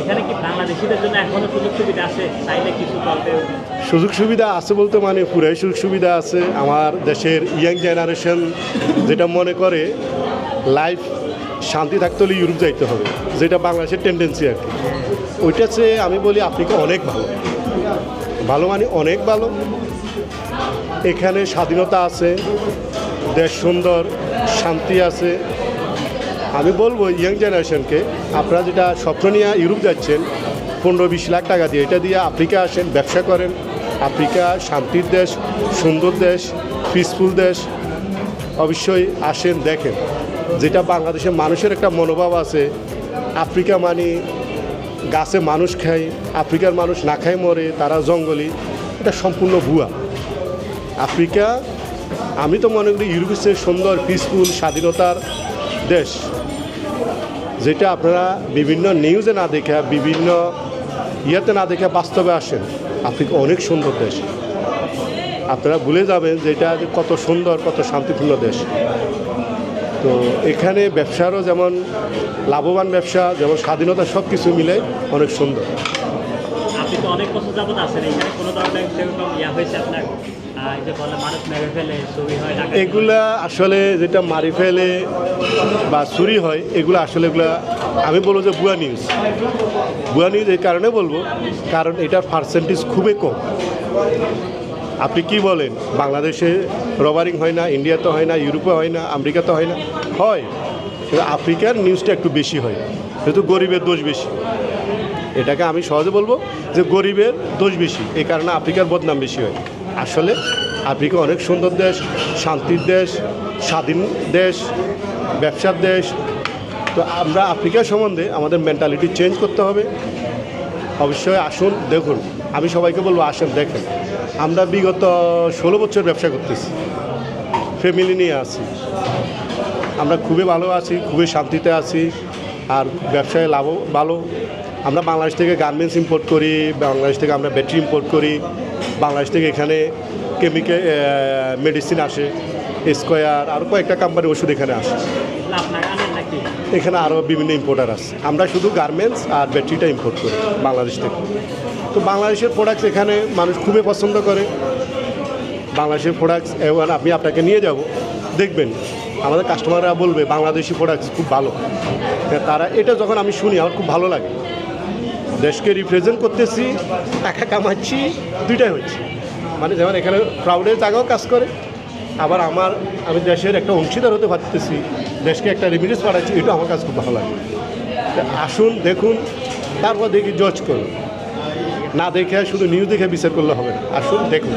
এখানে কি বাংলাদেশিদের জন্য এখনও সুযোগ সুবিধা আছে? চাইলে কিছু করবে সুযোগ সুবিধা আছে বলতে মানে পুরাই সুযোগ সুবিধা আছে। আমার দেশের ইয়াং জেনারেশন যেটা মনে করে, লাইফ শান্তি থাকতে হলে ইউরোপ যাইতে হবে, যেটা বাংলাদেশের টেন্ডেন্সি আর কি। ওইটা চেয়ে আমি বলি আফ্রিকা অনেক ভালো। ভালো মানে অনেক ভালো। এখানে স্বাধীনতা আছে, দেশ সুন্দর, শান্তি আছে। আমি বলব ইয়াং জেনারেশনকে আপনারা যেটা স্বপ্ন নিয়ে ইউরোপ যাচ্ছেন, পনেরো বিশ লাখ টাকা দিয়ে, এটা দিয়ে আফ্রিকা আসেন, ব্যবসা করেন। আফ্রিকা শান্তির দেশ, সুন্দর দেশ পিসফুল দেশ, অবশ্যই আসেন, দেখেন। যেটা বাংলাদেশের মানুষের একটা মনোভাব আছে, আফ্রিকা মানে গাছে মানুষ খায়, আফ্রিকার মানুষ না খায় মরে, তারা জঙ্গলি, এটা সম্পূর্ণ ভুয়া। আফ্রিকা, আমি তো মনে করি ইউরোপের সুন্দর পিসফুল স্বাধীনতার দেশ। যেটা আপনারা বিভিন্ন নিউজে না দেখে, বিভিন্ন ইয়েতে না দেখে বাস্তবে আসেন। আফ্রিকা অনেক সুন্দর দেশ। আপনারা ভুলে যাবেন যে এটা কত সুন্দর, কত শান্তিপূর্ণ দেশ। তো এখানে ব্যবসারও যেমন লাভবান ব্যবসা, যেমন স্বাধীনতা সব কিছু মিলে অনেক সুন্দর। আপনি তো অনেক বছর যাবত আছেন এখানে কোনো ধরনের সেরকম ইয়া হয়েছে আপনার। এগুলা আসলে যেটা মারি ফেলে বা চুরি হয়, এগুলো আসলে এগুলা, আমি বলব যে বুয়া নিউজ বুয়া নিউজ এই কারণে বলব, কারণ এটার পার্সেন্টেজ খুবই কম। আপনি কি বলেন, বাংলাদেশে রবারিং হয় না, ইন্ডিয়াতে হয় না, ইউরোপে হয় না, আমেরিকাতে হয় না? হয় আফ্রিকার নিউজটা একটু বেশি হয়, যেহেতু গরিবের দোষ বেশি। এটাকে আমি সহজে বলব যে গরিবের দোষ বেশি এই কারণে আফ্রিকার বদনাম বেশি হয়। আসলে আফ্রিকা অনেক সুন্দর দেশ, শান্তির দেশ, স্বাধীন দেশ, ব্যবসার দেশ। তো আমরা আফ্রিকা সম্বন্ধে আমাদের মেন্টালিটি চেঞ্জ করতে হবে। অবশ্যই আসুন, দেখুন। আমি সবাইকে বলব, আসেন, দেখেন। আমরা বিগত ষোলো বছর ব্যবসা করতেছি। ফ্যামিলি নিয়ে আছি। আমরা খুবই ভালো আছি, খুবই শান্তিতে আছি। আর ব্যবসায় লাভ ভালো। আমরা বাংলাদেশ থেকে গার্মেন্টস ইম্পোর্ট করি, বাংলাদেশ থেকে আমরা ব্যাটারি ইম্পোর্ট করি, বাংলাদেশ থেকে এখানে কেমিক্যাল মেডিসিন আসে স্কোয়ার আরও কয়েকটা কোম্পানির ওষুধ এখানে আসে। এখানে আরও বিভিন্ন ইম্পোর্টার আছে। আমরা শুধু গার্মেন্টস আর ব্যাটারিটা ইম্পোর্ট করি বাংলাদেশ থেকে। তো বাংলাদেশের প্রোডাক্টস এখানে মানুষ খুবই পছন্দ করে। বাংলাদেশের প্রোডাক্টস এবং আমি আপনাকে নিয়ে যাব। দেখবেন, আমাদের কাস্টমাররা বলবে, বাংলাদেশি প্রোডাক্টস খুব ভালো। তারা, এটা যখন আমি শুনি, আমার খুব ভালো লাগে। দেশকে রিপ্রেজেন্ট করতেছি, টাকা কামাচ্ছি, দুইটাই হচ্ছে। মানে যেমন এখানে প্রাউডের জায়গাও কাজ করে, আবার আমার, আমি দেশের একটা অংশীদার হতে পারতেছি, দেশকে একটা রেমিডেন্স পাঠাচ্ছি এটা আমার কাছে খুব ভালো লাগে। আসুন, দেখুন, তারপর দেখি জজ করুন। না দেখে, শুধু নিউজ দেখে বিচার করলে হবে না। আসুন, দেখুন।